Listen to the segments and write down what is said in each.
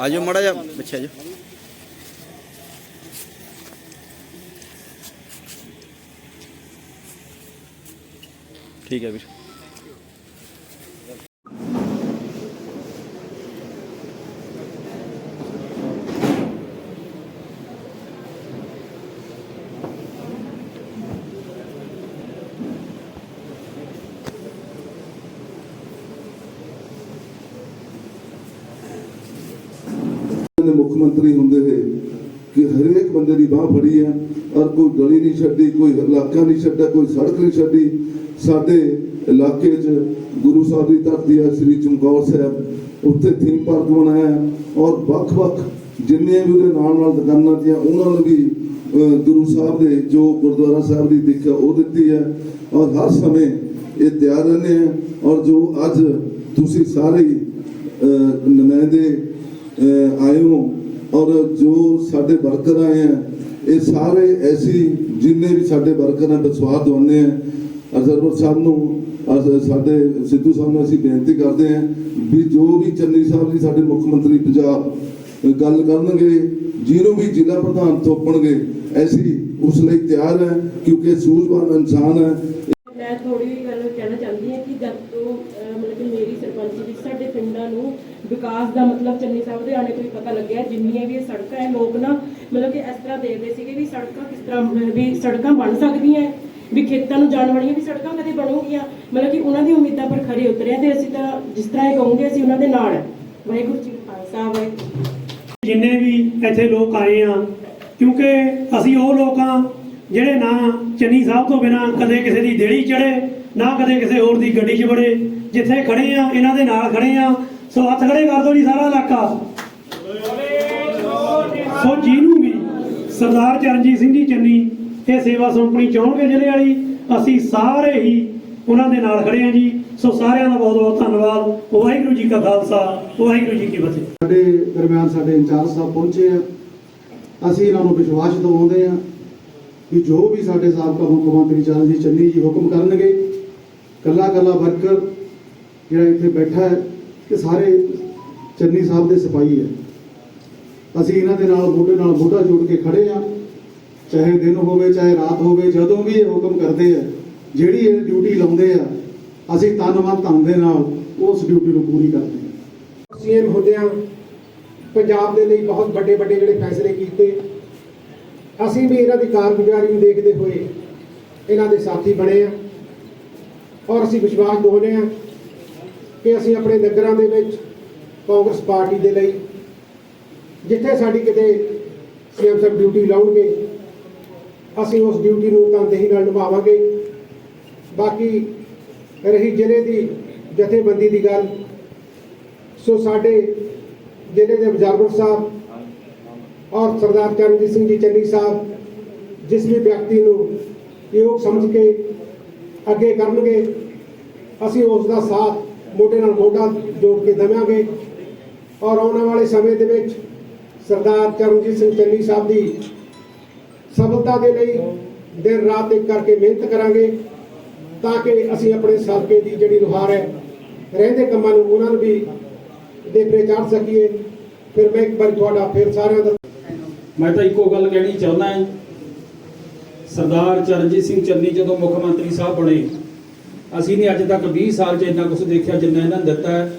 ਆਜੋ ਮੜਾ ਜਾ ਪਿੱਛੇ ਆਜੋ। ਠੀਕ ਹੈ ਵੀਰ। ਨੇ ਮੁੱਖ ਮੰਤਰੀ ਹੁੰਦੇ ਹੋਏ ਕਿ ਹਰੇਕ ਬੰਦੇ ਦੀ ਬਾਹ ਫੜੀ ਹੈ ਔਰ ਕੋਈ ਗਲੀ ਨਹੀਂ ਛੱਡੀ ਕੋਈ ਇਲਾਕਾ ਨਹੀਂ ਛੱਡਿਆ ਕੋਈ ਸੜਕ ਨਹੀਂ ਛੱਡੀ। ਸਾਡੇ ਇਲਾਕੇ 'ਚ ਗੁਰੂ ਸਾਹਿਬ ਦੀ ਧਰਤੀ ਹੈ ਸ੍ਰੀ ਚਮਕੌਰ ਸਾਹਿਬ। ਉੱਥੇ ਥੀਮ ਪਾਰਕ ਬਣਾਇਆ ਔਰ ਵੱਖ-ਵੱਖ ਜਿੰਨੀਆਂ ਵੀ ਉਹਦੇ ਨਾਲ ਨਾਲ ਦੁਕਾਨਾਂ ਦੀਆਂ ਉਹਨਾਂ ਨੂੰ ਵੀ ਗੁਰੂ ਸਾਹਿਬ ਦੇ ਜੋ ਗੁਰਦੁਆਰਾ ਸਾਹਿਬ ਦੀ ਦਿੱਖ ਹੈ ਉਹ ਦਿੱਤੀ ਹੈ। ਔਰ ਹਰ ਸਮੇਂ ਇਹ ਤਿਆਰ ਰਹਿੰਦੇ ਆ। ਔਰ ਜੋ ਅੱਜ ਤੁਸੀਂ ਸਾਰੇ ਹੀ, ਨੁਮਾਇੰਦੇ ਆਏ ਹੋ ਔਰ ਜੋ ਸਾਡੇ ਵਰਕਰ ਆਏ ਆ, ਇਹ ਸਾਰੇ ਐਸੀ ਜਿੰਨੇ ਵੀ ਸਾਡੇ ਵਰਕਰ ਆ ਵਿਸ਼ਵਾਸ ਦਵਾਉਂਦੇ ਆ ਅਜ਼ਰਵਰ ਸਾਹਿਬ ਨੂੰ ਸਾਡੇ ਸਿੱਧੂ ਸਾਹਿਬ ਨੂੰ ਅਸੀਂ ਬੇਨਤੀ ਕਰਦੇ ਆ ਵੀ ਜੋ ਵੀ ਚੰਨੀ ਸਾਹਿਬ ਜੀ ਸਾਡੇ ਮੁੱਖ ਮੰਤਰੀ ਪੰਜਾਬ, ਗੱਲ ਕਰਨਗੇ, ਜਿਹਨੂੰ ਵੀ ਜ਼ਿਲ੍ਹਾ ਪ੍ਰਧਾਨ ਥੋਪਣਗੇ ਐਸੀ ਉਸ ਲਈ ਤਿਆਰ ਹੈ ਕਿਉਂਕਿ ਸੂਝਵਾਨ ਇਨਸਾਨ ਹੈ ਮੈਂ ਥੋੜੀ ਗੱਲ ਕਹਿਣਾ ਚਾਹੁੰਦੀ ਹਾਂ ਕਿ ਜਦ ਤੋਂ ਮਤਲਬ ਕਿ ਮੇਰੀ ਸਰਪੰਚੀ ਵਿੱਚ ਸਾਡੇ ਪਿੰਡਾਂ ਨੂੰ ਵਿਕਾਸ ਦਾ ਮਤਲਬ ਚੰਨੀ ਸਾਹਿਬ ਦੇ ਆਣੇ ਤੋਂ ਹੀ ਪਤਾ ਲੱਗਿਆ ਜਿੰਨੀਆਂ ਵੀ ਇਹ ਸੜਕਾਂ ਹੈ, ਲੋਕ ਨਾ ਮਤਲਬ ਕਿ ਇਸ ਤਰ੍ਹਾਂ ਦੇਖਦੇ ਸੀਗੇ ਵੀ ਸੜਕਾਂ ਕਿਸ ਤਰ੍ਹਾਂ ਵੀ ਸੜਕਾਂ ਬਣ ਸਕਦੀਆਂ ਵੀ ਖੇਤਾਂ ਨੂੰ ਜਾਣ ਵਾਲੀਆਂ ਵੀ ਸੜਕਾਂ ਕਦੇ ਬਣੂਗੀਆਂ। ਮਤਲਬ ਕਿ ਉਹਨਾਂ ਦੀ ਉਮੀਦਾਂ ਪਰ ਖਰੇ ਉਤਰਿਆ ਤੇ ਅਸੀਂ ਤਾਂ ਜਿਸ ਤਰ੍ਹਾਂ ਇਹ ਕਹੋਗੇ, ਅਸੀਂ ਉਹਨਾਂ ਦੇ ਨਾਲ ਵਾਹਿਗੁਰੂ ਜੀ ਕਾ ਖਾਲਸਾ, ਵਾਹਿਗੁਰੂ ਜਿੰਨੇ ਵੀ ਇੱਥੇ ਲੋਕ ਆਏ ਆ, ਕਿਉਂਕਿ ਅਸੀਂ ਉਹ ਲੋਕ ਆ ਜਿਹੜੇ ਨਾ ਚੰਨੀ ਸਾਹਿਬ ਤੋਂ ਬਿਨਾ ਕਦੇ ਕਿਸੇ ਦੀ ਦੇੜੀ ਚੜੇ ਨਾ ਕਦੇ ਕਿਸੇ ਹੋਰ ਦੀ ਗੱਡੀ 'ਚ ਬੜੇ ਜਿੱਥੇ ਖੜੇ ਆ, ਇਹਨਾਂ ਦੇ ਨਾਲ ਖੜੇ ਆ ਸੋ ਹੱਥ ਖੜੇ ਕਰ ਦਿਓ ਜੀ ਸਾਰਾ ਇਲਾਕਾ। ਸੋ ਜਿਹਨੂੰ ਵੀ ਸਰਦਾਰ ਚਰਨਜੀਤ ਸਿੰਘ ਜੀ ਚੰਨੀ ਇਹ ਸੇਵਾ ਸੌਂਪਣੀ ਚਾਹੁੰਗੇ ਜ਼ਿਲ੍ਹੇ ਵਾਲੀ। ਅਸੀਂ ਸਾਰੇ ਹੀ ਉਹਨਾਂ ਦੇ ਨਾਲ ਖੜੇ ਹਾਂ ਜੀ। ਸੋ ਸਾਰਿਆਂ ਦਾ ਬਹੁਤ ਬਹੁਤ ਧੰਨਵਾਦ। ਵਾਹਿਗੁਰੂ ਜੀ ਕਾ ਖਾਲਸਾ, ਵਾਹਿਗੁਰੂ ਜੀ ਕੀ ਫਤਿਹ। ਸਾਡੇ ਦਰਮਿਆਨ ਸਾਡੇ ਇੰਚਾਰਜ ਸਾਹਿਬ ਪਹੁੰਚੇ ਆ। ਅਸੀਂ ਇਹਨਾਂ ਨੂੰ ਵਿਸ਼ਵਾਸ ਦਿਵਾਉਂਦੇ ਆ ਕਿ ਜੋ ਵੀ ਸਾਡੇ ਸਾਬਕਾ ਮੁੱਖ ਮੰਤਰੀ ਚਰਨਜੀਤ ਚੰਨੀ ਜੀ ਹੁਕਮ ਕਰਨਗੇ ਕੱਲਾ ਕੱਲਾ ਵਰਕਰ ਜਿਹੜਾ ਇੱਥੇ ਬੈਠਾ ਹੈ ਕਿ ਸਾਰੇ ਚੰਨੀ ਸਾਹਿਬ ਦੇ ਸਿਪਾਹੀ ਹੈ। ਅਸੀਂ ਇਹਨਾਂ ਦੇ ਨਾਲ ਮੋਢੇ ਨਾਲ ਮੋਢਾ ਜੋੜ ਕੇ ਖੜੇ ਆ ਚਾਹੇ ਦਿਨ ਹੋਵੇ, ਚਾਹੇ ਰਾਤ ਹੋਵੇ, ਜਦੋਂ ਵੀ ਇਹ ਹੁਕਮ ਕਰਦੇ ਆ, ਜਿਹੜੀ ਇਹ ਡਿਊਟੀ ਲਾਉਂਦੇ ਆ, ਅਸੀਂ ਤਨ ਧੰਨ ਦੇ ਨਾਲ ਉਸ ਡਿਊਟੀ ਨੂੰ ਪੂਰੀ ਕਰਦੇ ਹਾਂ। ਸੀਐਮ ਹੁੰਦਿਆਂ ਪੰਜਾਬ ਦੇ ਲਈ ਬਹੁਤ ਵੱਡੇ ਵੱਡੇ ਜਿਹੜੇ ਫੈਸਲੇ ਕੀਤੇ। ਅਸੀਂ ਵੀ ਇਹਨਾਂ ਦੀ ਕਾਰਗੁਜ਼ਾਰੀ ਨੂੰ ਦੇਖਦੇ ਹੋਏ ਇਹਨਾਂ ਦੇ ਸਾਥੀ ਬਣੇ ਆ। ਔਰ ਅਸੀਂ ਵਿਸ਼ਵਾਸ ਦਿਵਾਉਂਦੇ ਆ ਕਿ ਅਸੀਂ ਆਪਣੇ ਨਗਰਾਂ ਦੇ ਵਿੱਚ ਕਾਂਗਰਸ ਪਾਰਟੀ ਦੇ ਲਈ ਜਿੱਥੇ ਸਾਡੀ ਕਿਤੇ ਸੀਐਮ ਸਾਹਿਬ ਡਿਊਟੀ ਲਾਉਣਗੇ, ਅਸੀਂ ਉਸ ਡਿਊਟੀ ਨੂੰ ਤਨਦੇਹੀ ਨਾਲ ਨਿਭਾਵਾਂਗੇ। ਬਾਕੀ ਰਹੀ ਜ਼ਿਲ੍ਹੇ ਦੀ ਜਥੇਬੰਦੀ ਦੀ ਗੱਲ, ਸੋ ਸਾਡੇ ਜ਼ਿਲ੍ਹੇ ਦੇ ਬਜ਼ਾਰਪੁਰ ਸਾਹਿਬ ਔਰ ਸਰਦਾਰ ਚਰਨਜੀਤ ਸਿੰਘ ਜੀ ਚੰਨੀ ਸਾਹਿਬ, ਜਿਸ ਵੀ ਵਿਅਕਤੀ ਨੂੰ ਯੋਗ ਸਮਝ ਕੇ ਅੱਗੇ ਕਰਨਗੇ, ਅਸੀਂ ਉਸ ਦਾ ਸਾਥ ਮੋਢੇ ਨਾਲ ਮੋਢਾ ਜੋੜ ਕੇ ਦਵਾਂਗੇ ਔਰ ਆਉਣ ਵਾਲੇ ਸਮੇਂ ਦੇ ਵਿੱਚ ਸਰਦਾਰ ਚਰਨਜੀਤ ਸਿੰਘ ਚੰਨੀ ਸਾਹਿਬ ਦੀ ਸਫਲਤਾ ਦੇ ਲਈ ਦਿਨ ਰਾਤ ਇੱਕ ਕਰਕੇ ਮਿਹਨਤ ਕਰਾਂਗੇ ਤਾਂ ਕਿ ਅਸੀਂ ਆਪਣੇ ਸਾਲਕੇ ਦੀ ਜਿਹੜੀ ਲੁਹਾਰ ਹੈ, ਰਹਿੰਦੇ ਕੰਮਾਂ ਨੂੰ ਉਹਨਾਂ ਨੂੰ ਵੀ ਦੇਖਰੇ ਚਾੜ ਸਕੀਏ। ਫਿਰ ਮੈਂ ਇੱਕ ਵਾਰ ਤੁਹਾਡਾ ਫਿਰ ਸਾਰਿਆਂ ਦਾ ਮੈਂ ਤਾਂ ਇੱਕੋ ਗੱਲ ਕਹਿਣੀ ਚਾਹੁੰਦਾ ਹਾਂ। ਸਰਦਾਰ ਚਰਨਜੀਤ ਸਿੰਘ ਚੰਨੀ ਜਦੋਂ ਮੁੱਖ ਮੰਤਰੀ ਸਾਹਿਬ ਬਣੇ ਅਸੀਂ ਨਹੀਂ ਅੱਜ ਤੱਕ 20 ਸਾਲ 'ਚ ਇੰਨਾ ਕੁਝ ਦੇਖਿਆ ਜਿੰਨਾ ਇਹਨਾਂ ਨੇ ਦਿੱਤਾ ਹੈ।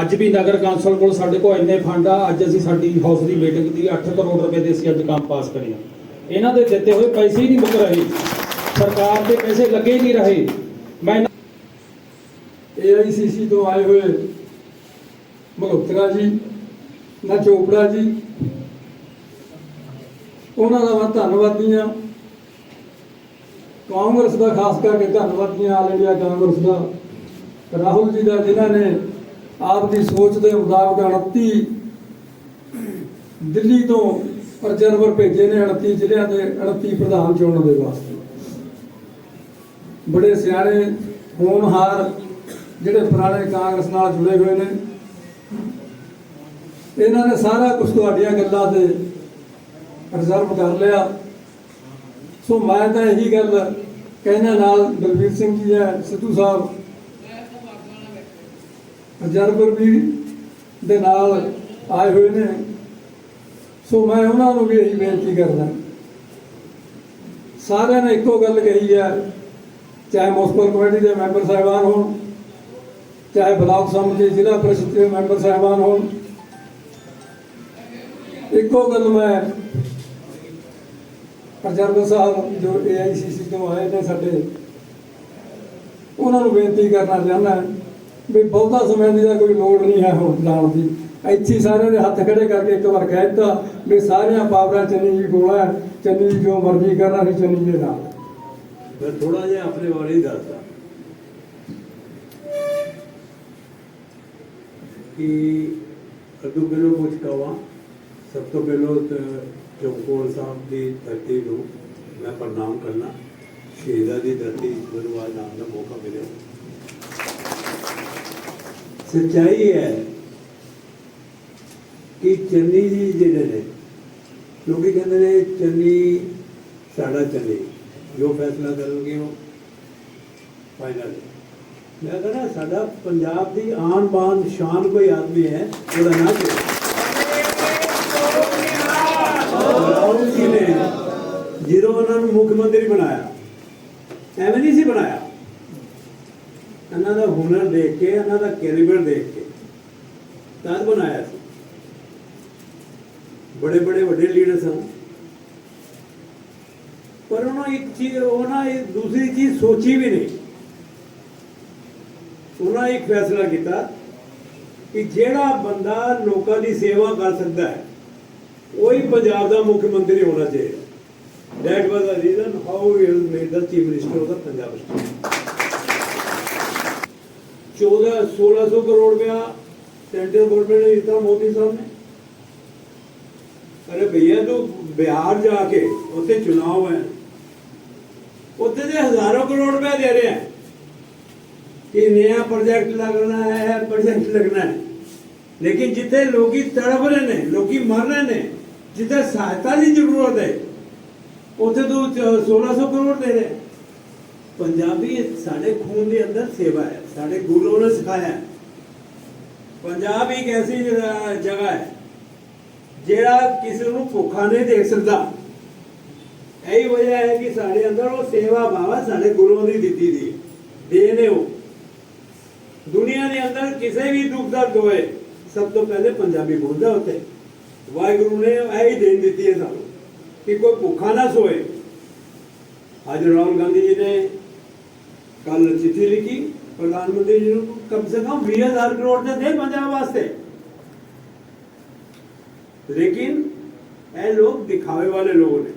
ਅੱਜ ਵੀ ਨਗਰ ਕੌਂਸਲ ਕੋਲ ਸਾਡੇ ਕੋਲ ਇੰਨੇ ਫੰਡ ਆ, ਅੱਜ ਅਸੀਂ ਸਾਡੀ ਹਾਊਸ ਦੀ ਮੀਟਿੰਗ ਦੀ 8 ਕਰੋੜ ਰੁਪਏ ਦੇ ਅਸੀਂ ਅੱਜ ਕੰਮ ਪਾਸ ਕਰੇ ਇਹਨਾਂ ਦੇ ਦਿੱਤੇ ਹੋਏ ਪੈਸੇ ਹੀ ਨਹੀਂ ਮੁੱਕ ਰਹੇ। ਸਰਕਾਰ ਦੇ ਪੈਸੇ ਲੱਗੇ ਨਹੀਂ ਰਹੇ। ਮੈਂ ਏਆਈਸੀਸੀ ਤੋਂ ਆਏ ਹੋਏ ਮਲਹੋਤਰਾ ਜੀ, ਨਾ ਚੋਪੜਾ ਜੀ, ਉਹਨਾਂ ਦਾ ਮੈਂ ਧੰਨਵਾਦੀ ਹਾਂ। ਕਾਂਗਰਸ ਦਾ, ਖਾਸ ਕਰਕੇ ਧੰਨਵਾਦੀਆਂ ਆਲ ਇੰਡੀਆ ਕਾਂਗਰਸ ਦਾ। ਰਾਹੁਲ ਜੀ ਦਾ, ਜਿਨ੍ਹਾਂ ਨੇ ਆਪ ਦੀ ਸੋਚ ਦੇ ਮੁਤਾਬਕ 29 ਦਿੱਲੀ ਤੋਂ ਅਬਜ਼ਰਵਰ ਭੇਜੇ ਨੇ 29 ਜ਼ਿਲ੍ਹਿਆਂ ਦੇ 29 ਪ੍ਰਧਾਨ ਚੁਣਨ ਦੇ ਵਾਸਤੇ। ਬੜੇ ਸਿਆਣੇ, ਹੋਣਹਾਰ, ਜਿਹੜੇ ਪੁਰਾਣੇ ਕਾਂਗਰਸ ਨਾਲ ਜੁੜੇ ਹੋਏ ਨੇ। ਇਹਨਾਂ ਨੇ ਸਾਰਾ ਕੁਝ ਤੁਹਾਡੀਆਂ ਗੱਲਾਂ ਤੇ ਰਿਜ਼ਰਵ ਕਰ ਲਿਆ। ਸੋ ਮੈਂ ਤਾਂ ਇਹੀ ਗੱਲ ਕਹਿਣਾ ਨਾਲ ਬਲਵੀਰ ਸਿੰਘ ਜੀ ਹੈ, ਸਿੱਧੂ ਸਾਹਿਬ। ਰਿਜ਼ਰਵਰ ਵੀ ਦੇ ਨਾਲ ਆਏ ਹੋਏ ਨੇ। ਸੋ ਮੈਂ ਉਹਨਾਂ ਨੂੰ ਵੀ ਇਹੀ ਬੇਨਤੀ ਕਰਦਾ। ਸਾਰਿਆਂ ਨੇ ਇੱਕੋ ਗੱਲ ਕਹੀ ਹੈ, ਚਾਹੇ ਮੁਸਪਰ ਕਮੇਟੀ ਦੇ ਮੈਂਬਰ ਸਾਹਿਬਾਨ ਹੋਣ, ਚਾਹੇ ਬਲਾਕ ਸਮਿਤੀ ਜ਼ਿਲ੍ਹਾ ਪ੍ਰੀਸ਼ਦ ਦੇ ਮੈਂਬਰ ਸਾਹਿਬਾਨ ਹੋਣ। ਇੱਕੋ ਗੱਲ ਮੈਂ ਪ੍ਰਜਰਵ ਸਾਹਿਬ ਜੋ ਏਆਈਸੀਸੀ ਤੋਂ ਆਏ ਨੇ ਸਾਡੇ, ਉਹਨਾਂ ਨੂੰ ਬੇਨਤੀ ਕਰਨਾ ਚਾਹੁੰਦਾ ਵੀ ਬਹੁਤਾ ਸਮੇਂ ਦੀ ਕੋਈ ਲੋੜ ਨਹੀਂ ਹੈ ਹੁਣ ਜਾਣ ਦੀ। ਇੱਥੇ ਸਾਰਿਆਂ ਦੇ ਹੱਥ ਖੜੇ ਕਰਕੇ ਇੱਕ ਵਾਰ ਕਹਿ ਦਿੱਤਾ ਵੀ ਸਾਰੀਆਂ ਪਾਵਰਾਂ ਚੰਨੀ ਜੀ ਕੋਲ ਹੈ, ਚੰਨੀ ਜੀ ਜੋ ਮਰਜ਼ੀ ਕਰਨਾ ਸੀ ਚੰਨੀ ਜੀ ਨਾਲ। ਮੈਂ ਥੋੜਾ ਜਿਹਾ ਆਪਣੇ ਬਾਰੇ ਹੀ ਦੱਸਦਾ। ਕਿ ਅਦੋਂ ਪਹਿਲੋਂ ਕੁਝ ਕਵਾਂ ਸਭ ਤੋਂ ਪਹਿਲਾਂ ਤਾਂ ਸਾਹਿਬ ਦੀ ਧਰਤੀ ਨੂੰ ਮੈਂ ਪ੍ਰਣਾਮ ਕਰਨਾ, ਸ਼ਹੀਦਾਂ ਦੀ ਧਰਤੀ ਮੈਨੂੰ ਅੱਜ ਆਉਣ ਦਾ ਮੌਕਾ ਮਿਲਿਆ। ਸੱਚਾਈ ਹੈ ਕਿ ਚੰਨੀ ਜੀ ਜਿਹੜੇ ਨੇ, ਲੋਕੀ ਕਹਿੰਦੇ ਨੇ ਚੰਨੀ ਸਾਡਾ ਚੰਨੀ, ਜੋ ਫੈਸਲਾ ਕਰਨਗੇ ਉਹ ਫਾਈਨਲ ਮੈਂ ਕਹਿੰਦਾ ਸਾਡਾ ਪੰਜਾਬ ਦੀ ਆਨ ਬਾਨ ਸ਼ਾਨ ਕੋਈ ਆਦਮੀ ਹੈ, ਉਹਦਾ ਨਾਮ ਹੈ? ਨੂੰ ਮੁੱਖ ਮੰਤਰੀ ਬਣਾਇਆ। ਐਵੇਂ ਨਹੀਂ ਸੀ ਬਣਾਇਆ। ਇਹਨਾਂ ਦਾ ਹੁਨਰ ਦੇਖ ਕੇ, ਇਹਨਾਂ ਦਾ ਕੈਲੀਬਰ ਦੇਖ ਕੇ ਤਾਂ ਬਣਾਇਆ ਸੀ। ਬੜੇ ਬੜੇ ਵੱਡੇ ਲੀਡਰ ਸਨ। ਪਰ ਉਹਨਾਂ ਇੱਕ ਚੀਜ਼, ਉਹਨਾਂ ਇੱਕ ਦੂਸਰੀ ਚੀਜ਼ ਸੋਚੀ ਵੀ ਨਹੀਂ। ਉਹਨਾਂ ਇੱਕ ਫੈਸਲਾ ਕੀਤਾ ਕਿ ਜਿਹੜਾ ਬੰਦਾ ਲੋਕਾਂ ਦੀ ਸੇਵਾ ਕਰ ਸਕਦਾ ਹੈ, ਉਹੀ ਪੰਜਾਬ ਦਾ ਮੁੱਖ ਮੰਤਰੀ ਹੋਣਾ ਚਾਹੀਦਾ। That was the reason how he was made the chief minister of the Punjab state. 14 1600 crore ਰੁਪਇਆ सेंट्रल गवर्नमेंट ने इतना मोदी साहब ने अरे भैया तो बिहार जाके उसे चुनाव है ਉੱਥੇ ਦੇ ਹਜ਼ਾਰਾਂ ਕਰੋੜ ਰੁਪਏ ਦੇ ਰਹੇ ਹਨ ਕਿ ਨਿਆ ਪ੍ਰੋਜੈਕਟ ਲੱਗਣਾ ਹੈ ਪ੍ਰੋਜੈਕਟ ਲੱਗਣਾ ਹੈ ਲੇਕਿਨ ਜਿੱਥੇ ਲੋਕੀ ਤੜਪ ਰਹੇ ਨੇ ਲੋਕੀ ਮਰ ਰਹੇ ਨੇ ਜਿੱਥੇ ਸਹਾਇਤਾ ਦੀ ਜ਼ਰੂਰਤ ਹੈ ਉੱਥੇ ਤੋਂ 1600 ਕਰੋੜ ਦੇ ਰਹੇ। ਪੰਜਾਬੀ ਸਾਡੇ ਖੂਨ ਦੇ ਅੰਦਰ ਸੇਵਾ ਹੈ, ਸਾਡੇ ਗੁਰੂ ਨੇ ਸਿਖਾਇਆ ਹੈ। ਪੰਜਾਬ ਇੱਕ ਐਸੀ ਜਗ੍ਹਾ ਹੈ, ਜਿਹੜਾ ਕਿਸੇ ਨੂੰ ਭੁੱਖਾ ਨਹੀਂ ਦੇਖ ਸਕਦਾ। ਇਹੀ ਵਜ੍ਹਾ ਹੈ ਕਿ ਸਾਡੇ ਅੰਦਰ ਉਹ ਸੇਵਾ ਭਾਵ ਸਾਡੇ ਗੁਰੂਆਂ ਦੀ ਦਿੱਤੀ ਦੀ ਦੇ ਨੇ ਉਹ। ਦੁਨੀਆ ਦੇ ਅੰਦਰ ਕਿਸੇ ਵੀ ਦੁੱਖ ਦਰਦ ਹੋਏ, ਸਭ ਤੋਂ ਪਹਿਲੇ ਪੰਜਾਬੀ ਬੋਲਦਾ ਉੱਤੇ ਵਾਹਿਗੁਰੂ ਨੇ ਇਹ ਹੀ ਦੇਣ ਦਿੱਤੀ ਹੈ ਸਾਨੂੰ। ਕਿ ਕੋਈ ਭੁੱਖਾ ਨਾ ਸੋਏ ਅੱਜ ਰਾਹੁਲ ਗਾਂਧੀ ਜੀ ਨੇ ਕੱਲ ਚਿੱਠੀ ਲਿਖੀ ਪ੍ਰਧਾਨ ਮੰਤਰੀ ਜੀ ਨੂੰ ਕਮ ਸੇ ਕਮ 20000 ਕਰੋੜ ਦੇ ਦੇ ਪੰਜਾਬ ਵਾਸਤੇ ਲੇਕਿਨ ਇਹ ਲੋਕ ਦਿਖਾਵੇ ਵਾਲੇ ਲੋਕ ਨੇ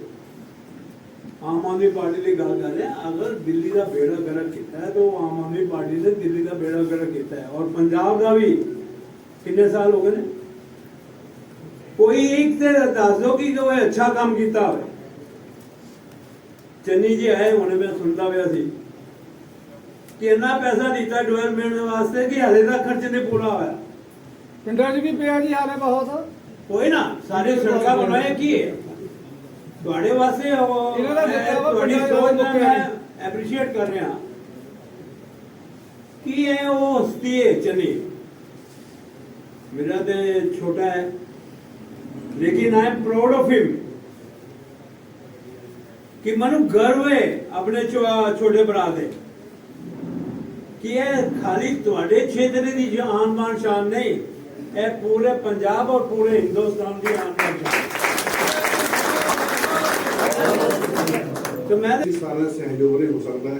ਆਮ ਆਦਮੀ ਪਾਰਟੀ ਦੀ ਗੱਲ ਕਰ ਰਹੇ ਹਾਂ ਅਗਰ ਦਿੱਲੀ ਦਾ ਬੇੜਾ ਗਰਕ ਕੀਤਾ ਹੈ ਤਾਂ ਉਹ ਆਮ ਆਦਮੀ ਪਾਰਟੀ ਨੇ ਦਿੱਲੀ ਦਾ ਬੇੜਾ ਗਰਕ ਕੀਤਾ ਹੈ ਔਰ ਪੰਜਾਬ ਦਾ ਵੀ ਕਿੰਨੇ ਸਾਲ ਹੋ ਗਏ ਨੇ ਕੋਈ ਇੱਕ ਤੇ ਦੱਸ ਦਿਓ ਕਿ ਕੋਈ ਅੱਛਾ ਕੰਮ ਕੀਤਾ ਹੋਵੇ। ਚੰਨੀ ਜੀ ਆਏ ਹੁਣੇ ਮੈਂ ਸੁਣਦਾ ਪਿਆ ਸੀ ਕਿ ਇੰਨਾ ਪੈਸਾ ਦਿੱਤਾ ਡਿਵੈਲਪਮੈਂਟ ਵਾਸਤੇ ਕਿ ਹਲੇ ਤੱਕ ਖਰਚ ਨਹੀਂ ਪੂਰਾ ਹੋਇਆ। ਪਿੰਡਾਂ 'ਚ ਵੀ ਪਿਆ ਜੀ ਹਾਲੇ ਬਹੁਤ। ਕੋਈ ਨਾ ਸਾਰੇ ਸੜਕਾਂ ਬਣਾਏ ਕੀ ਹੈ? ਤੁਹਾਡੇ ਵਾਸਤੇ ਉਹ ਇਹਨਾਂ ਦਾ ਦਿੱਤਾ ਵਾ ਤੁਹਾਡੀ ਸੋਚ ਮੁੱਕਿਆ ਮੈਂ ਐਪਰੀਸ਼ੀਏਟ ਕਰ ਰਿਹਾ। ਕੀ ਹੈ ਉਹ ਹਸਤੀ ਹੈ ਚੰਨੀ? ਮੇਰਾ ਤੇ ਛੋਟਾ ਹੈ। ਲੇਕਿਨ I am proud of him ਕਿ ਮਨੂੰ ਗਰਵ ਹੈ ਆਪਣੇ ਛੋਟੇ ਭਰਾ ਤੇ ਕਿ ਇਹ ਖਾਲੀ ਤੁਹਾਡੇ ਖੇਤਰ ਦੀ ਜਾਨ ਮਾਨ ਸ਼ਾਨ ਨਹੀਂ ਇਹ ਪੂਰੇ ਪੰਜਾਬ ਔਰ ਪੂਰੇ ਹਿੰਦੁਸਤਾਨ ਦੀ ਆਨ ਮਾਨ ਸ਼ਾਨ ਤੇ ਮੈਂ ਇਸ ਸਾਰਿਆਂ ਸਹਿਯੋਗ ਨਹੀਂ ਹੋ ਸਕਦਾ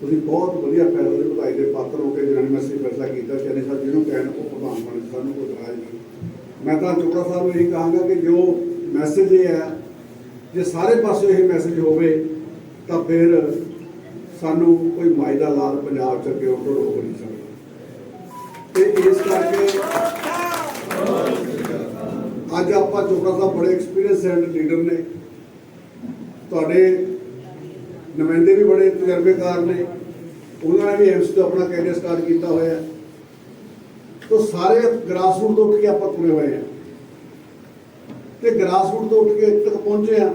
ਤੁਸੀਂ ਬਹੁਤ ਵਧੀਆ ਫੈਸਲੇ ਵਧਾਈ ਦੇ ਪਾਤਰ ਹੋ ਕੇ ਯੂਨੀਵਰਸਿਟੀ ਫੈਸਲਾ ਕੀਤਾ ਚੰਨੀ ਸਾਹਿਬ ਜਿਹਨੂੰ ਕਹਿਣ ਉਹ ਪ੍ਰਧਾਨ ਬਣੇ ਸਾਨੂੰ ਕੋਈ ਇਤਰਾਜ਼ ਨਹੀਂ ਮੈਂ ਤਾਂ ਚੋਪੜਾ ਸਾਹਿਬ ਨੂੰ ਇਹ ਕਹਾਂਗਾ ਕਿ ਜੋ ਮੈਸੇਜ ਇਹ ਹੈ, ਜੇ ਸਾਰੇ ਪਾਸੇ ਇਹ ਮੈਸੇਜ ਹੋਵੇ, ਤਾਂ ਫਿਰ ਸਾਨੂੰ ਕੋਈ ਮਾਈ ਦਾ ਲਾਲ ਪੰਜਾਬ ਚ ਅੱਗੇ ਉਹ ਰੋਕ ਨਹੀਂ ਸਕਦਾ। ਤੇ ਇਸ ਕਰਕੇ ਅੱਜ ਆਪਾਂ ਚੋਪੜਾ ਸਾਹਿਬ ਬੜੇ ਐਕਸਪੀਰੀਅੰਸ ਐਂਡ ਲੀਡਰ ਨੇ। ਤੁਹਾਡੇ ਨੁਮਾਇੰਦੇ ਵੀ ਬੜੇ ਤਜਰਬੇਕਾਰ ਨੇ। ਉਹਨਾਂ ਨੇ ਵੀ ਐਮਸੀ ਤੋਂ ਆਪਣਾ ਕੈਰੀਅਰ ਸਟਾਰਟ ਕੀਤਾ ਹੋਇਆ। ਤੋ ਸਾਰੇ ਗ੍ਰਾਸਰੂਟ ਤੋਂ ਉੱਠ ਕੇ ਆਪਾਂ ਤੁਰੇ ਹੋਏ ਆ। ਤੇ ਗ੍ਰਾਸਰੂਟ ਤੋਂ ਉੱਠ ਕੇ ਇੱਥੇ ਤੱਕ ਪਹੁੰਚੇ ਆ।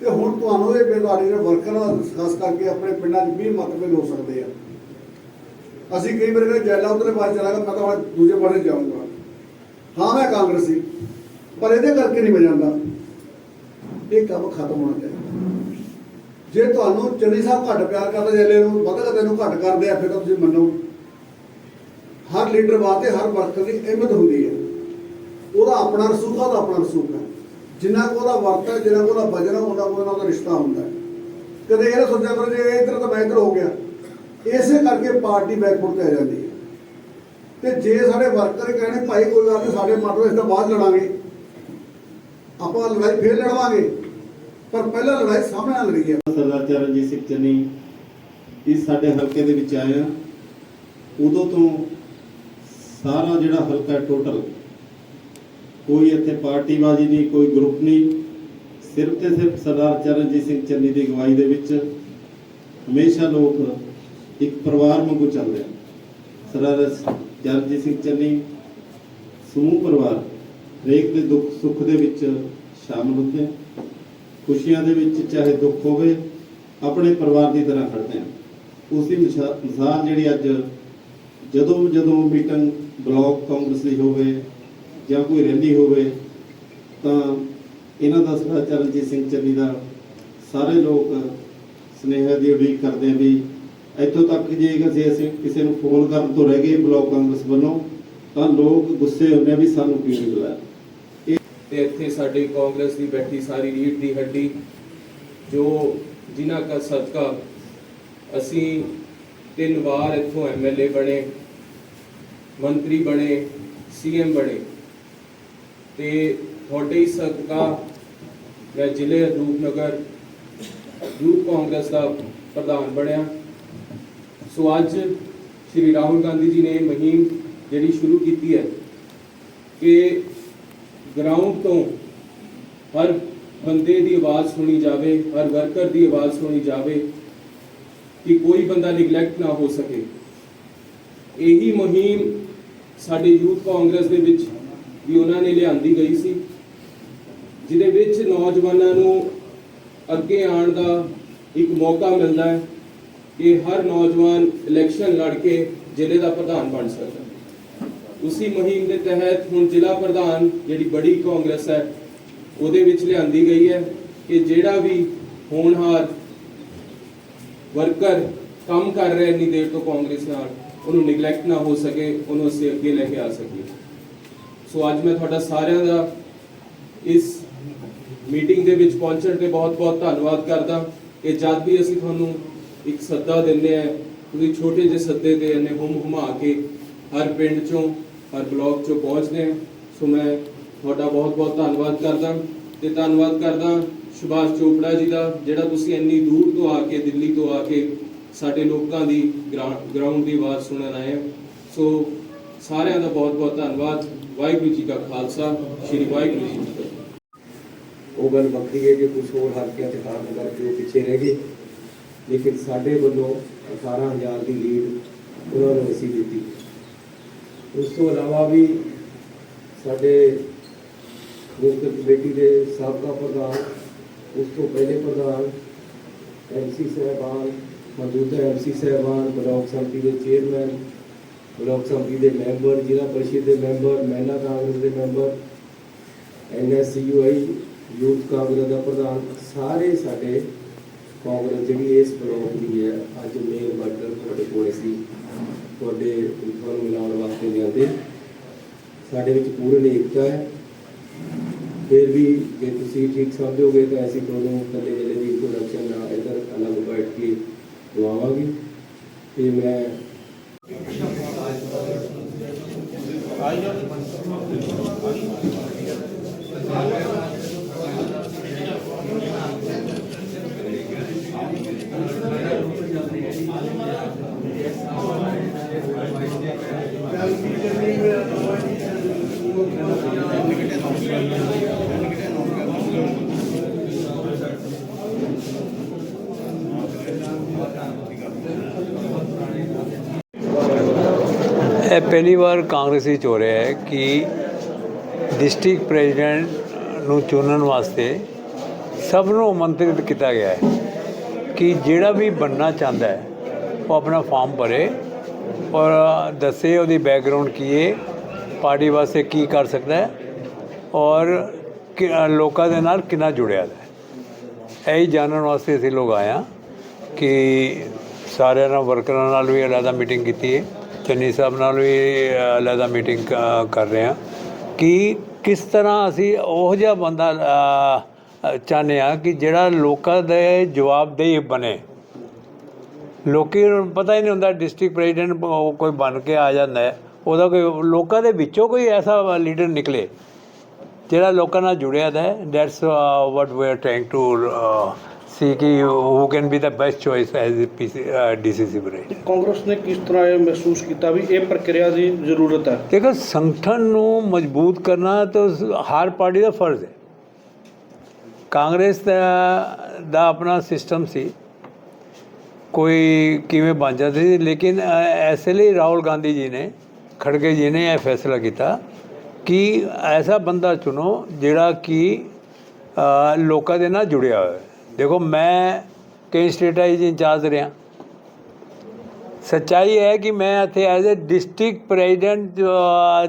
ਤੇ ਹੁਣ ਤੁਹਾਨੂੰ ਇਹ ਬੇਦਾਰੀ ਦੇ ਵਰਕਰਾਂ ਦਾ ਡਿਸਕਸ ਕਰਕੇ ਆਪਣੇ ਪਿੰਡਾਂ 'ਚ ਵੀ ਮਤਭੇਦ ਹੋ ਸਕਦੇ ਆ। ਅਸੀਂ ਕਈ ਵਾਰ ਕਹਿੰਦੇ ਜੈਲਾ ਉਧਰੇ ਬਾਅਦ ਚਲਾ ਮੈਂ ਤਾਂ ਹੁਣ ਦੂਜੇ ਪਾਸੇ ਜਾਊਂਗਾ। ਹਾਂ, ਮੈਂ ਕਾਂਗਰਸੀ, ਪਰ ਇਹਦੇ ਕਰਕੇ ਨਹੀਂ ਮੈਂ ਜਾਂਦਾ। ਇਹ ਕੰਮ ਖਤਮ ਹੋਣਾ ਚਾਹੀਦਾ। ਜੇ ਤੁਹਾਨੂੰ ਚੰਨੀ ਸਾਹਿਬ ਘੱਟ ਪਿਆਰ ਕਰਦੇ, ਜੈਲੇ ਨੂੰ ਵੱਧ ਤੈਨੂੰ ਘੱਟ ਕਰਦੇ ਆ, ਫਿਰ ਤਾਂ ਤੁਸੀਂ ਮੰਨੋ। ਹਰ ਲੀਡਰ ਵਾਸਤੇ ਹਰ ਵਰਕਰ ਦੀ ਅਹਿਮਤ ਹੁੰਦੀ ਹੈ। ਉਹਦਾ ਆਪਣਾ ਰਸੂਖ ਉਹਦਾ ਆਪਣਾ ਰਸੂਖ ਹੈ। ਜਿੰਨਾ ਕੋ ਉਹਦਾ ਵਰਕਰ ਜਿੰਨਾ ਕੋ ਉਹਦਾ ਵਜਨ ਹੈ ਉਹਨਾਂ ਕੋਲ ਉਹਦਾ ਰਿਸ਼ਤਾ ਹੁੰਦਾ ਕਦੇ ਇਹ ਸੋਚਿਆ ਕਰੋ ਜੇ ਇਹ ਇੱਧਰ ਤਾਂ ਮੈਂ ਇੱਧਰ ਹੋ ਗਿਆ। ਇਸੇ ਕਰਕੇ ਪਾਰਟੀ ਬੈਕਵਰਡ ਤੇ ਆ ਜਾਂਦੀ ਹੈ। ਤੇ ਜੇ ਸਾਡੇ ਵਰਕਰ ਕਹਿੰਦੇ, ਭਾਈ, ਕੋਈ ਗੱਲ ਨਹੀਂ, ਸਾਡੇ ਮਤਲਬ ਇਸ ਤੋਂ ਬਾਅਦ ਲੜਾਂਗੇ। ਆਪਾਂ ਲੜਾਈ ਫੇਰ ਲੜਵਾਂਗੇ। ਪਰ ਪਹਿਲਾਂ ਲੜਾਈ ਸਾਹਮਣੇ ਨਾਲ ਲੜੀ ਹੈ। ਸਰਦਾਰ ਚਰਨਜੀਤ ਸਿੰਘ ਚੰਨੀ ਇਸ ਸਾਡੇ ਹਲਕੇ ਦੇ ਵਿੱਚ ਆਇਆ ਉਦੋਂ ਤੋਂ ਸਾਰਾ ਜਿਹੜਾ ਹਲਕਾ ਟੋਟਲ ਕੋਈ ਇੱਥੇ ਪਾਰਟੀਬਾਜ਼ੀ ਨਹੀਂ, ਕੋਈ ਗਰੁੱਪ ਨਹੀਂ। ਸਿਰਫ ਤੇ ਸਿਰਫ ਸਰਦਾਰ ਚਰਨਜੀਤ ਸਿੰਘ ਚੰਨੀ ਦੀ ਅਗਵਾਈ ਦੇ ਵਿੱਚ ਹਮੇਸ਼ਾ ਲੋਕ ਇੱਕ ਪਰਿਵਾਰ ਵਾਂਗੂ ਚੱਲਦੇ ਆ। ਸਰਦਾਰ ਚਰਨਜੀਤ ਸਿੰਘ ਚੰਨੀ, ਸਮੂਹ ਪਰਿਵਾਰ, ਹਰੇਕ ਦੇ ਦੁੱਖ ਸੁੱਖ ਦੇ ਵਿੱਚ ਸ਼ਾਮਲ ਹੁੰਦੇ ਆ। ਖੁਸ਼ੀਆਂ ਦੇ ਵਿੱਚ ਚਾਹੇ ਦੁੱਖ ਹੋਵੇ, ਆਪਣੇ ਪਰਿਵਾਰ ਦੀ ਤਰ੍ਹਾਂ ਖੜਦੇ ਆ। ਉਸ ਦੀ ਮਿਸਾ- ਮਿਸਾਲ ਜਿਹੜੀ ਅੱਜ ਜਦੋਂ ਜਦੋਂ ਮੀਟਿੰਗ ਬਲਾਕ ਕਾਂਗਰਸ ਦੀ ਹੋਵੇ ਜਾਂ ਕੋਈ ਰੈਲੀ ਹੋਵੇ, ਤਾਂ ਇਹਨਾਂ ਦਾ ਸਰਦਾਰ ਚਰਨਜੀਤ ਸਿੰਘ ਚੰਨੀ ਦਾ ਸਾਰੇ ਲੋਕ ਸਨੇਹ ਦੀ ਉਡੀਕ ਕਰਦੇ ਆ ਵੀ ਇੱਥੋਂ ਤੱਕ ਜੇ ਅਸੀਂ ਅਸੀਂ ਕਿਸੇ ਨੂੰ ਫੋਨ ਕਰਨ ਤੋਂ ਰਹਿ ਗਏ ਬਲਾਕ ਕਾਂਗਰਸ ਵੱਲੋਂ, ਤਾਂ ਲੋਕ ਗੁੱਸੇ ਹੁੰਦੇ ਆ ਵੀ ਸਾਨੂੰ ਕੀ ਨਹੀਂ ਬੁਲਾਇਆ ਤੇ ਇੱਥੇ ਸਾਡੀ ਕਾਂਗਰਸ ਦੀ ਬੈਠੀ ਸਾਰੀ ਰੀੜ ਦੀ ਹੱਡੀ, ਜੋ ਜਿਨ੍ਹਾਂ ਦਾ ਸਦਕਾ ਅਸੀਂ ਤਿੰਨ ਵਾਰ ਇੱਥੋਂ ਐਮਐਲਏ ਬਣੇ ਮੰਤਰੀ ਬਣੇ, ਸੀਐਮ ਬਣੇ। ਤੇ ਤੁਹਾਡੇ ਹੀ ਸਦਕਾ ਮੈਂ ਜ਼ਿਲ੍ਹੇ ਰੂਪਨਗਰ ਯੂਥ ਕਾਂਗਰਸ ਦਾ ਪ੍ਰਧਾਨ ਬਣਿਆ। ਸੋ ਅੱਜ ਸ਼੍ਰੀ ਰਾਹੁਲ ਗਾਂਧੀ ਜੀ ਨੇ ਇਹ ਮੁਹਿੰਮ ਜਿਹੜੀ ਸ਼ੁਰੂ ਕੀਤੀ ਹੈ ਕਿ ਗਰਾਊਂਡ ਤੋਂ ਹਰ ਬੰਦੇ ਦੀ ਆਵਾਜ਼ ਸੁਣੀ ਜਾਵੇ, ਹਰ ਵਰਕਰ ਦੀ ਆਵਾਜ਼ ਸੁਣੀ ਜਾਵੇ ਕਿ ਕੋਈ ਬੰਦਾ ਨਿਗਲੈਕਟ ਨਾ ਹੋ ਸਕੇ। ਇਹੀ ਮੁਹਿੰਮ ਸਾਡੇ ਯੂਥ ਕਾਂਗਰਸ ਦੇ ਵਿੱਚ ਵੀ ਉਹਨਾਂ ਨੇ ਲਿਆਂਦੀ ਗਈ ਸੀ, ਜਿਹਦੇ ਵਿੱਚ ਨੌਜਵਾਨਾਂ ਨੂੰ ਅੱਗੇ ਆਉਣ ਦਾ ਇੱਕ ਮੌਕਾ ਮਿਲਦਾ ਹੈ ਕਿ ਹਰ ਨੌਜਵਾਨ ਇਲੈਕਸ਼ਨ ਲੜ ਕੇ ਜ਼ਿਲ੍ਹੇ ਦਾ ਪ੍ਰਧਾਨ ਬਣ ਸਕਦਾ ਹੈ। ਉਸੀ ਮੁਹਿੰਮ ਦੇ ਤਹਿਤ ਹੁਣ ਜ਼ਿਲ੍ਹਾ ਪ੍ਰਧਾਨ ਜਿਹੜੀ ਬੜੀ ਕਾਂਗਰਸ ਹੈ, ਉਹਦੇ ਵਿੱਚ ਲਿਆਂਦੀ ਗਈ ਹੈ ਕਿ ਜਿਹੜਾ ਵੀ ਹੋਣਹਾਰ ਵਰਕਰ ਕੰਮ ਕਰ ਰਿਹਾ, ਇੰਨੀ ਦੇਰ ਤੋਂ ਕਾਂਗਰਸ ਨਾਲ ਉਹਨੂੰ ਨਿਗਲੈਕਟ ਨਾ ਹੋ ਸਕੇ, ਉਹਨੂੰ ਅਸੀਂ ਅੱਗੇ ਲੈ ਕੇ ਆ ਸਕੀਏ। ਸੋ ਅੱਜ ਮੈਂ ਤੁਹਾਡਾ ਸਾਰਿਆਂ ਦਾ ਇਸ ਮੀਟਿੰਗ ਦੇ ਵਿੱਚ ਪਹੁੰਚਣ ਤੇ ਬਹੁਤ-ਬਹੁਤ ਧੰਨਵਾਦ ਕਰਦਾ। ਇਹ ਜਦ ਵੀ ਅਸੀਂ ਤੁਹਾਨੂੰ ਇੱਕ ਸੱਦਾ ਦਿੰਦੇ ਆ ਤੁਸੀਂ ਛੋਟੇ ਜਿਹੇ ਸੱਦੇ ਤੇ ਇੰਨੇ ਹੁਮ ਹੁਮਾ ਕੇ ਹਰ ਪਿੰਡ ਚੋਂ, ਹਰ ਬਲਾਕ ਚੋਂ ਪਹੁੰਚਦੇ ਆ ਸੋ ਮੈਂ ਤੁਹਾਡਾ ਬਹੁਤ-ਬਹੁਤ ਧੰਨਵਾਦ ਕਰਦਾ। ਤੇ ਧੰਨਵਾਦ ਕਰਦਾ ਸੁਭਾਸ਼ ਚੋਪੜਾ ਜੀ ਦਾ, ਜਿਹੜਾ ਤੁਸੀਂ ਇੰਨੀ ਦੂਰ ਤੋਂ ਆ ਕੇ, ਦਿੱਲੀ ਤੋਂ ਆ ਕੇ ਸਾਡੇ ਲੋਕਾਂ ਦੀ ਗਰਾਊਂਡ ਦੀ ਆਵਾਜ਼ ਸੁਣਨ ਆਏ ਹੋ। ਸੋ ਸਾਰਿਆਂ ਦਾ ਬਹੁਤ-ਬਹੁਤ ਧੰਨਵਾਦ। ਵਾਹਿਗੁਰੂ ਜੀ ਕਾ ਖਾਲਸਾ, ਸ੍ਰੀ ਵਾਹਿਗੁਰੂ ਜੀ ਕੀ ਫਤਿਹ। ਉਹ ਗੱਲ ਵੱਖਰੀ ਹੈ ਕਿ ਕੁਝ ਹੋਰ ਹਲਕਿਆਂ ਤੇ ਖਾਸ ਕਰਕੇ ਉਹ ਪਿੱਛੇ ਰਹਿ ਗਏ ਲੇਕਿਨ ਸਾਡੇ ਵੱਲੋਂ 18000 ਦੀ ਲੀਡ ਉਹਨਾਂ ਨੂੰ ਅਸੀਂ ਦਿੱਤੀ। ਉਸ ਤੋਂ ਇਲਾਵਾ ਵੀ ਸਾਡੇ ਮੁਕਤ ਕਮੇਟੀ ਦੇ ਸਾਬਕਾ ਪ੍ਰਧਾਨ, ਉਸ ਤੋਂ ਪਹਿਲੇ ਪ੍ਰਧਾਨ ਐਮਸੀ ਸਾਹਿਬਾਨ ਮੌਜੂਦਾ ਐਮਸੀ ਸਾਹਿਬਾਨ ਬਲਾਕ ਸੰਮਤੀ ਦੇ ਚੇਅਰਮੈਨ, ਬਲਾਕ ਸੰਮਤੀ ਦੇ ਮੈਂਬਰ, ਜ਼ਿਲ੍ਹਾ ਪਰਿਸ਼ਦ ਦੇ ਮੈਂਬਰ, ਮਹਿਲਾ ਕਾਂਗਰਸ ਦੇ ਮੈਂਬਰ ਐਨਐਸਯੂਆਈ ਯੂਥ ਕਾਂਗਰਸ ਦਾ ਪ੍ਰਧਾਨ, ਸਾਰੇ ਸਾਡੇ ਕਾਂਗਰਸ ਜਿਹੜੀ ਇਸ ਬਲਾਕ ਦੀ ਹੈ, ਅੱਜ ਮੇਨ ਵਰਕਰ ਤੁਹਾਡੇ ਕੋਲ ਸੀ। ਤੁਹਾਡੇ ਤੁਹਾਨੂੰ ਮਿਲਾਉਣ ਵਾਸਤੇ ਲਿਆਂਦੇ। ਸਾਡੇ ਵਿੱਚ ਪੂਰਨ ਏਕਤਾ ਹੈ। ਫਿਰ ਵੀ ਜੇ ਤੁਸੀਂ ਠੀਕ ਸਮਝੋਗੇ ਤਾਂ ਅਸੀਂ ਤੁਹਾਨੂੰ ਇਕੱਲੇ ਇਕੱਲੇ ਦੀ ਇੰਟਰੋਡਕਸ਼ਨ ਨਾਲ ਇੱਧਰ ਅਲੱਗ ਬੈਠ ਕੇ ਦਵਾਵਾਂਗੇ ਤੇ ਮੈਂ ਇਹ ਪਹਿਲੀ ਵਾਰ ਕਾਂਗਰਸ ਵਿੱਚ ਹੋ ਰਿਹਾ ਹੈ ਕਿ ਡਿਸਟ੍ਰਿਕਟ ਪ੍ਰੈਜ਼ੀਡੈਂਟ ਨੂੰ ਚੁਣਨ ਵਾਸਤੇ ਸਭ ਨੂੰ ਆਮੰਤਰਿਤ ਕੀਤਾ ਗਿਆ ਹੈ ਕਿ ਜਿਹੜਾ ਵੀ ਬਣਨਾ ਚਾਹੁੰਦਾ ਹੈ, ਉਹ ਆਪਣਾ ਫਾਰਮ ਭਰੇ ਔਰ ਦੱਸੇ ਉਹਦੀ ਬੈਕਗ੍ਰਾਉਂਡ ਕੀ ਹੈ, ਪਾਰਟੀ ਵਾਸਤੇ ਕੀ ਕਰ ਸਕਦਾ ਹੈ ਔਰ ਕਿ- ਲੋਕਾਂ ਦੇ ਨਾਲ ਕਿੰਨਾ ਜੁੜਿਆ ਹੈ। ਇਹੀ ਜਾਣਨ ਵਾਸਤੇ ਅਸੀਂ ਲੋਕ ਆਏ ਹਾਂ ਕਿ ਸਾਰਿਆਂ ਨਾਲ, ਵਰਕਰਾਂ ਨਾਲ ਵੀ ਅਲੱਗ ਮੀਟਿੰਗ ਕੀਤੀ ਹੈ। ਚੰਨੀ ਸਾਹਿਬ ਨਾਲ ਵੀ ਅਲੱਗਾ ਮੀਟਿੰਗ ਕਰ ਰਹੇ ਹਾਂ। ਕਿ ਕਿਸ ਤਰ੍ਹਾਂ ਅਸੀਂ ਉਹ ਜਿਹਾ ਬੰਦਾ ਅ, ਅ, ਚਾਹੁੰਦੇ ਹਾਂ ਕਿ ਜਿਹੜਾ ਲੋਕਾਂ ਦੇ ਜਵਾਬਦੇਹ ਬਣੇ? ਲੋਕੀ ਨੂੰ ਪਤਾ ਹੀ ਨਹੀਂ ਹੁੰਦਾ ਡਿਸਟ੍ਰਿਕਟ ਪ੍ਰੈਜ਼ੀਡੈਂਟ ਕੋਈ ਬਣ ਕੇ ਆ ਜਾਂਦਾ ਉਹਦਾ ਕੋਈ ਲੋਕਾਂ ਦੇ ਵਿੱਚੋਂ ਕੋਈ ਐਸਾ ਲੀਡਰ ਨਿਕਲੇ ਜਿਹੜਾ ਲੋਕਾਂ ਨਾਲ ਜੁੜਿਆ ਦਾ that's what we are trying to see ਕਿ who can be the best choice as DCC president Congress ਨੇ ਕਿਸ ਤਰ੍ਹਾਂ ਇਹ ਮਹਿਸੂਸ ਕੀਤਾ ਵੀ ਇਹ ਪ੍ਰਕਿਰਿਆ ਦੀ ਜ਼ਰੂਰਤ ਹੈ? ਦੇਖੋ ਸੰਗਠਨ ਨੂੰ ਮਜ਼ਬੂਤ ਕਰਨਾ ਤਾਂ ਹਰ ਪਾਰਟੀ ਦਾ ਫਰਜ਼ ਹੈ। ਕਾਂਗਰਸ ਦਾ ਆਪਣਾ ਸਿਸਟਮ ਸੀ। ਕੋਈ ਕਿਵੇਂ ਬਣ ਜਾਂਦੀ ਸੀ ਲੇਕਿਨ ਅ, ਐਸੇ ਲਈ ਰਾਹੁਲ ਗਾਂਧੀ ਜੀ ਨੇ ਖੜਗੇ ਜੀ ਨੇ ਇਹ ਫੈਸਲਾ ਕੀਤਾ ਕਿ ਐਸਾ ਬੰਦਾ ਚੁਣੋ ਜਿਹੜਾ ਕਿ ਅ, ਲੋਕਾਂ ਦੇ ਨਾਲ ਜੁੜਿਆ ਹੋਇਆ ਹੈ ਦੇਖੋ, ਮੈਂ ਕਈ ਸਟੇਟਾਂ ਵਿੱਚ ਇੰਚਾਰਜ ਰਿਹਾ। ਸੱਚਾਈ ਹੈ ਕਿ ਮੈਂ ਇੱਥੇ ਐਜ਼ ਅ ਡਿਸਟ੍ਰਿਕਟ ਪ੍ਰੈਜ਼ੀਡੈਂਟ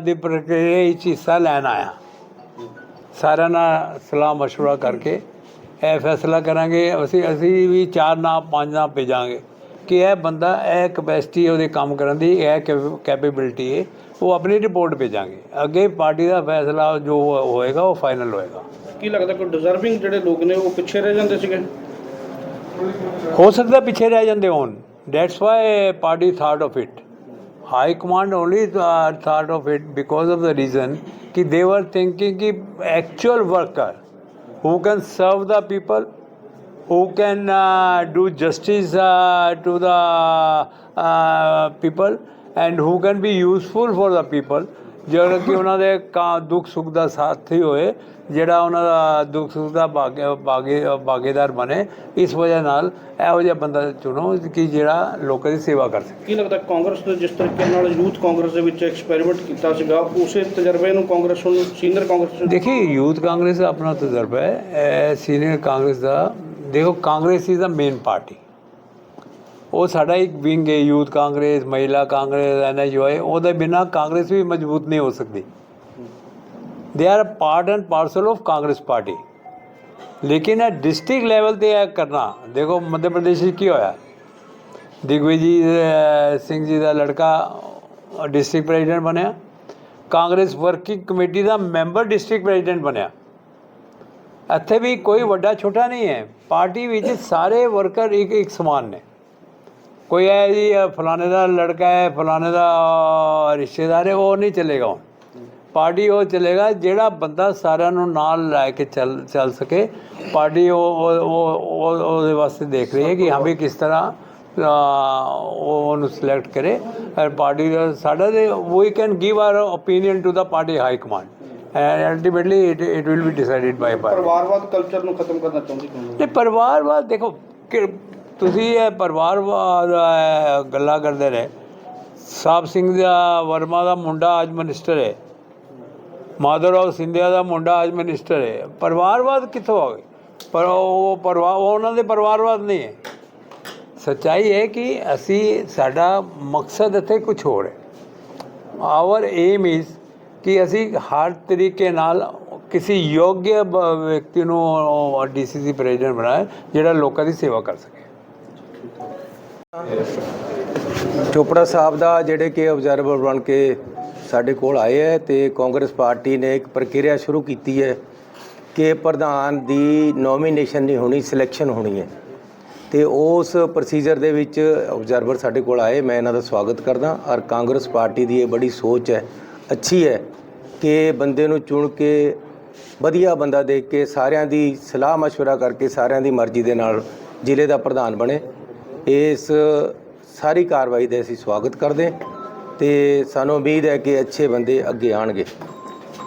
ਦੀ ਪ੍ਰਕਿਰਿਆ ਵਿੱਚ ਹਿੱਸਾ ਲੈਣ ਆਇਆ। ਸਾਰਿਆਂ ਨਾਲ ਸਲਾਹ ਮਸ਼ਵਰਾ ਕਰਕੇ ਇਹ ਫੈਸਲਾ ਕਰਾਂਗੇ। ਅਸੀਂ ਅਸੀਂ ਵੀ ਚਾਰ ਨਾ, ਪੰਜ ਨਾ ਭੇਜਾਂਗੇ। ਕਿ ਇਹ ਬੰਦਾ ਇਹ ਕਪੈਸਿਟੀ ਉਹਦੇ ਕੰਮ ਕਰਨ ਦੀ ਇਹ ਕੈਪੇਬਿਲਿਟੀ ਹੈ ਉਹ ਆਪਣੀ ਰਿਪੋਰਟ ਭੇਜਾਂਗੇ। ਅੱਗੇ ਪਾਰਟੀ ਦਾ ਫੈਸਲਾ ਜੋ ਹੋਏਗਾ ਉਹ ਫਾਈਨਲ ਹੋਏਗਾ। ਕੀ ਲੱਗਦਾ ਕੋਈ ਡਿਜ਼ਰਵਿੰਗ ਜਿਹੜੇ ਲੋਕ ਨੇ ਉਹ ਪਿੱਛੇ ਰਹਿ ਜਾਂਦੇ ਸੀਗੇ? ਹੋ ਸਕਦਾ ਪਿੱਛੇ ਰਹਿ ਜਾਂਦੇ ਹੋਣ। That's why party thought of it high command only thought of it because of the reason ਕਿ ਦੇ ਵਰ ਥਿੰਕਿੰਗ ਕਿ actual worker who can serve the people who can uh, do justice uh, to the uh, people? And who can be useful for the people? ਜਿਹੜਾ ਕਿ ਉਹਨਾਂ ਦੇ ਕਾ ਦੁੱਖ ਸੁੱਖ ਦਾ ਸਾਥੀ ਹੋਏ ਜਿਹੜਾ ਉਹਨਾਂ ਦਾ ਦੁੱਖ ਸੁੱਖ ਦਾ ਭਾਗੇ ਭਾਗੇ ਭਾਗੇਦਾਰ ਬਣੇ ਇਸ ਵਜ੍ਹਾ ਨਾਲ ਇਹੋ ਜਿਹਾ ਬੰਦਾ ਚੁਣੋ ਕਿ ਜਿਹੜਾ ਲੋਕਾਂ ਦੀ ਸੇਵਾ ਕਰ ਸਕੇ। ਕੀ ਲੱਗਦਾ ਕਾਂਗਰਸ ਨੇ ਜਿਸ ਤਰੀਕੇ ਨਾਲ ਯੂਥ ਕਾਂਗਰਸ ਦੇ ਵਿੱਚ ਐਕਸਪੈਰੀਮੈਂਟ ਕੀਤਾ ਸੀਗਾ ਉਸੇ ਤਜਰਬੇ ਨੂੰ ਕਾਂਗਰਸ ਨੂੰ ਸੀਨੀਅਰ ਕਾਂਗਰਸ ਦੇਖੀ ਯੂਥ ਕਾਂਗਰਸ ਦਾ ਆਪਣਾ ਤਜਰਬਾ ਹੈ ਸੀਨੀਅਰ ਕਾਂਗਰਸ ਦਾ देखो Congress is the main party ਉਹ ਸਾਡਾ ਇੱਕ ਵਿੰਗ ਹੈ ਯੂਥ ਕਾਂਗਰਸ ਮਹਿਲਾ ਕਾਂਗਰਸ ਐਨਐਚਯੂ ਉਹਦੇ ਬਿਨਾ ਕਾਂਗਰਸ ਵੀ ਮਜ਼ਬੂਤ ਨਹੀਂ ਹੋ ਸਕਦੀ they are part and parcel of Congress party ਲੇਕਿਨ ਇਹ ਡਿਸਟ੍ਰਿਕਟ ਲੈਵਲ ਤੇ ਇਹ ਕਰਨਾ ਦੇਖੋ ਮੱਧ ਪ੍ਰਦੇਸ਼ 'ਚ ਕੀ ਹੋਇਆ ਦਿਗਵਿਜੇ ਅਹ, ਸਿੰਘ ਜੀ ਦਾ ਲੜਕਾ ਡਿਸਟ੍ਰਿਕਟ ਪ੍ਰੈਜ਼ੀਡੈਂਟ ਬਣਿਆ ਕਾਂਗਰਸ ਵਰਕਿੰਗ ਕਮੇਟੀ ਦਾ ਮੈਂਬਰ ਡਿਸਟ੍ਰਿਕਟ ਪ੍ਰੈਜ਼ੀਡੈਂਟ ਬਣਿਆ ਇੱਥੇ ਵੀ ਕੋਈ ਵੱਡਾ ਛੋਟਾ ਨਹੀਂ ਹੈ। ਪਾਰਟੀ ਵਿੱਚ ਸਾਰੇ ਵਰਕਰ ਇੱਕ ਇੱਕ ਸਮਾਨ ਨੇ। ਕੋਈ ਹੈ ਜੀ ਫਲਾਣੇ ਦਾ ਲੜਕਾ ਹੈ, ਫਲਾਣੇ ਦਾ ਰਿਸ਼ਤੇਦਾਰ ਹੈ, ਉਹ ਨਹੀਂ ਚੱਲੇਗਾ ਹੁਣ। ਪਾਰਟੀ ਉਹ ਚੱਲੇਗਾ ਜਿਹੜਾ ਬੰਦਾ ਸਾਰਿਆਂ ਨੂੰ ਨਾਲ ਲੈ ਕੇ ਚੱਲ ਚੱਲ ਸਕੇ। ਪਾਰਟੀ ਉਹ ਉਹ- ਉਹਦੇ ਵਾਸਤੇ ਦੇਖ ਰਹੀ ਹੈ ਕਿ ਹਾਂ ਵੀ ਕਿਸ ਤਰ੍ਹਾਂ ਉਹ ਉਹਨੂੰ ਸਿਲੈਕਟ ਕਰੇ। ਪਾਰਟੀ ਦਾ ਸਾਡਾ they we can give our opinion to the party high command. And ultimately it it will be decided by party ਪਰਿਵਾਰਵਾਦ culture ਨੂੰ ਖਤਮ ਕਰਨਾ ਚਾਹੁੰਦੀ ਕਾਂਗਰਸ ਤੇ ਪਰਿਵਾਰਵਾਦ ਦੇਖੋ ਕਿ ਤੁਸੀਂ ਇਹ ਪਰਿਵਾਰਵਾਦ ਗੱਲਾਂ ਕਰਦੇ ਰਹੇ। ਸਾਹਿਬ ਸਿੰਘ ਦਾ ਵਰਮਾ ਦਾ ਮੁੰਡਾ ਅੱਜ ਮਿਨਿਸਟਰ ਹੈ। ਮਾਧਵਰਾਓ ਸਿੰਧਿਆ ਦਾ ਮੁੰਡਾ ਅੱਜ ਮਿਨਿਸਟਰ ਹੈ। ਪਰਿਵਾਰਵਾਦ ਕਿੱਥੋਂ ਆ ਗਏ? ਪਰ ਉਹ ਪਰਿਵਾਰ ਉਹ ਉਹਨਾਂ ਦੇ ਪਰਿਵਾਰਵਾਦ ਨਹੀਂ ਹੈ। ਸੱਚਾਈ ਹੈ ਕਿ ਅਸੀਂ ਸਾਡਾ ਮਕਸਦ ਇੱਥੇ ਕੁਝ ਹੋਰ ਹੈ। ਆਵਰ ਏਮ ਇਜ਼ ਕਿ ਅਸੀਂ ਹਰ ਤਰੀਕੇ ਨਾਲ ਕਿਸੇ ਯੋਗ ਵਿਅਕਤੀ ਨੂੰ ਡੀਸੀਸੀ ਪ੍ਰੈਜ਼ੀਡੈਂਟ ਬਣਾਇਆ ਜਿਹੜਾ ਲੋਕਾਂ ਦੀ ਸੇਵਾ ਕਰ ਸਕੇ। ਚੋਪੜਾ ਸਾਹਿਬ ਦਾ ਜਿਹੜੇ ਕਿ ਆਬਜ਼ਰਵਰ ਬਣ ਕੇ ਸਾਡੇ ਕੋਲ ਆਏ ਹੈ ਤੇ ਕਾਂਗਰਸ ਪਾਰਟੀ ਨੇ ਇੱਕ ਪ੍ਰਕਿਰਿਆ ਸ਼ੁਰੂ ਕੀਤੀ ਹੈ ਕਿ ਪ੍ਰਧਾਨ ਦੀ ਨੋਮੀਨੇਸ਼ਨ ਨਹੀਂ ਹੋਣੀ ਸਿਲੈਕਸ਼ਨ ਹੋਣੀ ਹੈ। ਤੇ ਉਸ ਪ੍ਰੋਸੀਜਰ ਦੇ ਵਿੱਚ ਆਬਜ਼ਰਵਰ ਸਾਡੇ ਕੋਲ ਆਏ, ਮੈਂ ਇਹਨਾਂ ਦਾ ਸਵਾਗਤ ਕਰਦਾ। ਔਰ ਕਾਂਗਰਸ ਪਾਰਟੀ ਦੀ ਇਹ ਬੜੀ ਸੋਚ ਹੈ, ਅੱਛੀ ਹੈ। ਕਿ ਬੰਦੇ ਨੂੰ ਚੁਣ ਕੇ ਵਧੀਆ ਬੰਦਾ ਦੇਖ ਕੇ ਸਾਰਿਆਂ ਦੀ ਸਲਾਹ مشورہ ਕਰਕੇ ਸਾਰਿਆਂ ਦੀ ਮਰਜ਼ੀ ਦੇ ਨਾਲ ਜ਼ਿਲ੍ਹੇ ਦਾ ਪ੍ਰਧਾਨ ਬਣੇ ਇਸ ਸਾਰੀ ਕਾਰਵਾਈ ਦਾ ਅਸੀਂ ਸਵਾਗਤ ਕਰਦੇ ਤੇ ਸਾਨੂੰ ਉਮੀਦ ਹੈ ਕਿ ਅੱਛੇ ਬੰਦੇ ਅੱਗੇ ਆਣਗੇ